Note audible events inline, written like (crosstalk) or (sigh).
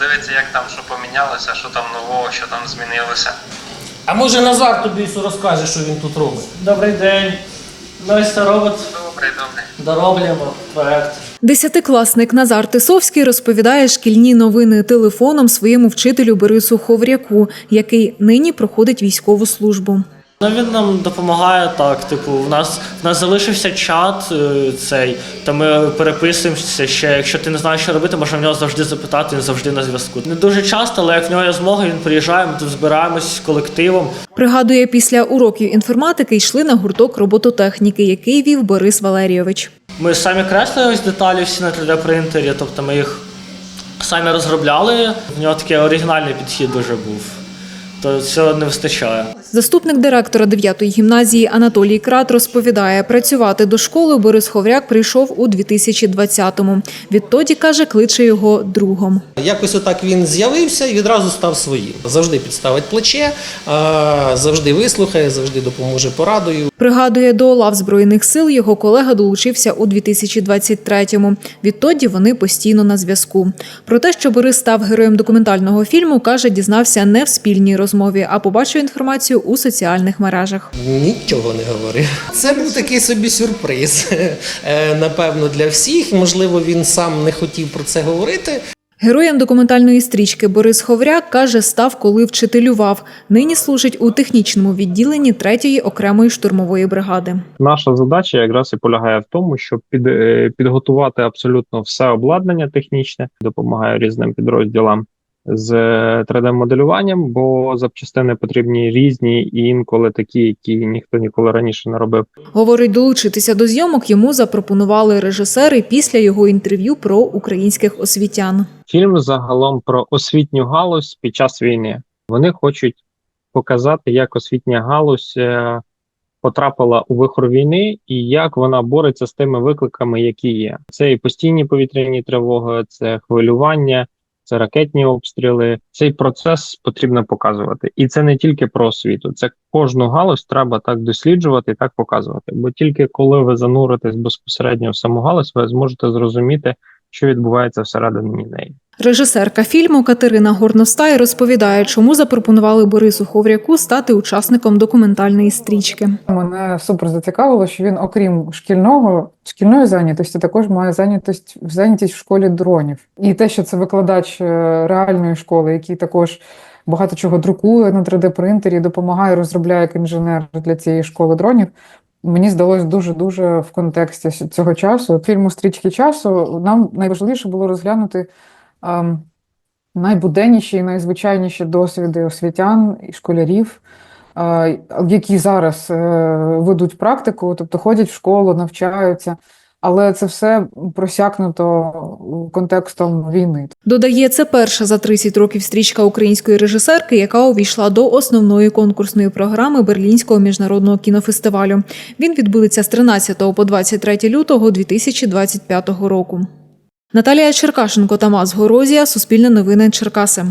Дивіться, як там що помінялося, що там нового, що там змінилося. А може Назар тобі розкаже, що він тут робить? Добрий день. Настя робот. Добре, добре. Дороблюємо проект. Десятикласник Назар Тисовський розповідає шкільні новини телефоном своєму вчителю Борису Ховряку, який нині проходить військову службу. Ну він нам допомагає так. Типу, в нас в нас залишився чат е, цей, та ми переписуємося ще. Якщо ти не знаєш, що робити, можна в нього завжди запитати, він завжди на зв'язку. Не дуже часто, але як в нього є змога, він приїжджає, ми тут збираємось з колективом. Пригадує, після уроків інформатики йшли на гурток робототехніки, який вів Борис Валерійович. Ми самі креслили ось деталі всі на 3D принтері, тобто ми їх самі розробляли. В нього такий оригінальний підхід дуже був. То цього не вистачає. Заступник директора 9-ї гімназії Анатолій Крат розповідає, працювати до школи Борис Ховряк прийшов у 2020-му. Відтоді каже, кличе його другом. Якось отак він з'явився і відразу став своїм. Завжди підставить плече, завжди вислухає, завжди допоможе порадою. Пригадує, до лав збройних сил його колега долучився у 2023-му. Відтоді вони постійно на зв'язку. Про те, що Борис став героєм документального фільму, каже, дізнався не в спільній розмові, а побачив інформацію у соціальних мережах. Нічого не говорив. Це був такий собі сюрприз. (laughs) Е, Напевно, для всіх. Можливо, він сам не хотів про це говорити. Героєм документальної стрічки Борис Ховряк каже, став, коли вчителював. Нині служить у технічному відділенні 3-ї окремої штурмової бригади. Наша задача якраз і полягає в тому, щоб під, е, підготувати абсолютно все обладнання технічне, допомагає різним підрозділам з 3D-моделюванням, бо запчастини потрібні різні і інколи такі, які ніхто ніколи раніше не робив. Говорить, долучитися до зйомок йому запропонували режисери після його інтерв'ю про українських освітян. Фільм загалом про освітню галузь під час війни. Вони хочуть показати, як освітня галузь е, потрапила у вихор війни і як вона бореться з тими викликами, які є. Це і постійні повітряні тривоги, це хвилювання, це ракетні обстріли. Цей процес потрібно показувати, і це не тільки про освіту. Це кожну галузь треба так досліджувати і так показувати. Бо тільки коли ви зануритесь безпосередньо в саму галузь, ви зможете зрозуміти, що відбувається всередині неї. Режисерка фільму Катерина Горностай розповідає, чому запропонували Борису Ховряку стати учасником документальної стрічки. Мене супер зацікавило, що він, окрім шкільного шкільної зайнятості, також має зайнятість зайнятість в школі дронів. І те, що це викладач е, реальної школи, який також багато чого друкує на 3D-принтері, допомагає, розробляє як інженер для цієї школи дронів. Мені здалось дуже дуже в контексті цього часу. Фільму Стрічки часу нам найважливіше було розглянути найбуденніші і найзвичайніші досвіди освітян і школярів, які зараз е, ведуть практику, тобто ходять в школу, навчаються, але це все просякнуто контекстом війни. Додає, це перша за 30 років стрічка української режисерки, яка увійшла до основної конкурсної програми Берлінського міжнародного кінофестивалю. Він відбудеться з 13 по 23 лютого 2025 року. Наталія Черкашенко, Тамас Горозія, Суспільне новини Черкаси.